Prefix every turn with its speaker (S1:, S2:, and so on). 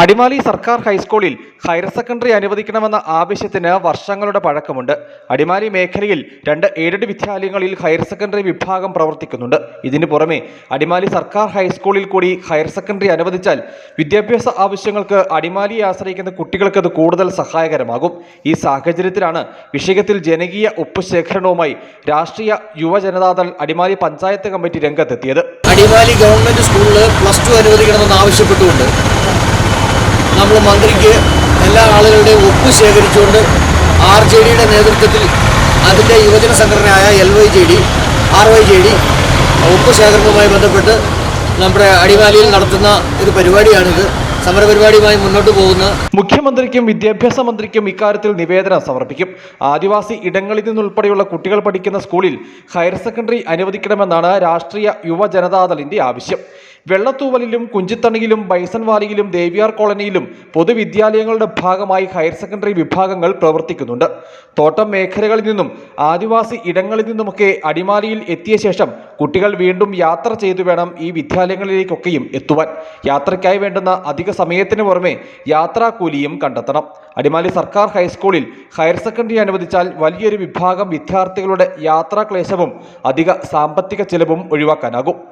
S1: അടിമാലി സർക്കാർ ഹൈസ്കൂളിൽ higher secondary അനുവദിക്കണമെന്ന ആവശ്യത്തിന് വർഷങ്ങളുടെ പഴക്കമുണ്ട്. അടിമാലി മേഖലയിൽ രണ്ട് എയ്ഡഡ് വിദ്യാലയങ്ങളിൽ ഹയർ സെക്കൻഡറി വിഭാഗം പ്രവർത്തിക്കുന്നുണ്ട്. ഇതിനു പുറമെ അടിമാലി സർക്കാർ ഹൈസ്കൂളിൽ കൂടി ഹയർ സെക്കൻഡറി അനുവദിച്ചാൽ വിദ്യാഭ്യാസ ആവശ്യങ്ങൾക്ക് അടിമാലിയെ ആശ്രയിക്കുന്ന കുട്ടികൾക്ക് അത് കൂടുതൽ സഹായകരമാകും. ഈ സാഹചര്യത്തിലാണ് വിഷയത്തിൽ ജനകീയ ഒപ്പ് ശേഖരണവുമായി രാഷ്ട്രീയ യുവജനതാദൾ അടിമാലി പഞ്ചായത്ത് കമ്മിറ്റി രംഗത്തെത്തിയത്.
S2: അടിമാലി ഗവൺമെന്റ് സ്കൂളിൽ പ്ലസ് ടു അനുവദിക്കണമെന്ന് ആവശ്യപ്പെട്ടുകൊണ്ട് നമ്മൾ മന്ത്രിക്ക് എല്ലാ ആളുകളുടെയും ഒപ്പ് ശേഖരിച്ചുകൊണ്ട് ആർ ജെ ഡിയുടെ നേതൃത്വത്തിൽ അതിന്റെ യുവജന സംഘടനയായ L Y J D R Y J D ഒപ്പ് ശേഖരണവുമായി ബന്ധപ്പെട്ട് നമ്മുടെ അടിമാലിയിൽ നടത്തുന്ന ഒരു പരിപാടിയാണിത്. സമരപരിപാടിയുമായി മുന്നോട്ട് പോകുന്ന
S1: മുഖ്യമന്ത്രിക്കും വിദ്യാഭ്യാസ മന്ത്രിക്കും ഇക്കാര്യത്തിൽ നിവേദനം സമർപ്പിക്കും. ആദിവാസി ഇടങ്ങളിൽ നിന്നുൾപ്പെടെയുള്ള കുട്ടികൾ പഠിക്കുന്ന സ്കൂളിൽ ഹയർ സെക്കൻഡറി അനുവദിക്കണമെന്നാണ് രാഷ്ട്രീയ യുവജനതാദളിന്റെ ആവശ്യം. വെള്ളത്തൂവലിലും കുഞ്ചിത്തണിയിലും ബൈസൺ വാലിയിലും ദേവിയാർ കോളനിയിലും പൊതുവിദ്യാലയങ്ങളുടെ ഭാഗമായി ഹയർ സെക്കൻഡറി വിഭാഗങ്ങൾ പ്രവർത്തിക്കുന്നുണ്ട്. തോട്ടം മേഖലകളിൽ നിന്നും ആദിവാസി ഇടങ്ങളിൽ നിന്നുമൊക്കെ അടിമാലിയിൽ എത്തിയ ശേഷം കുട്ടികൾ വീണ്ടും യാത്ര ചെയ്തു വേണം ഈ വിദ്യാലയങ്ങളിലേക്കൊക്കെയും എത്തുവാൻ. യാത്രയ്ക്കായി വേണ്ടുന്ന അധിക സമയത്തിന് പുറമെ യാത്രാക്കൂലിയും കണ്ടെത്തണം. അടിമാലി സർക്കാർ ഹൈസ്കൂളിൽ ഹയർ സെക്കൻഡറി അനുവദിച്ചാൽ വലിയൊരു വിഭാഗം വിദ്യാർത്ഥികളുടെ യാത്രാക്ലേശവും അധിക സാമ്പത്തിക ചെലവും ഒഴിവാക്കാനാകും.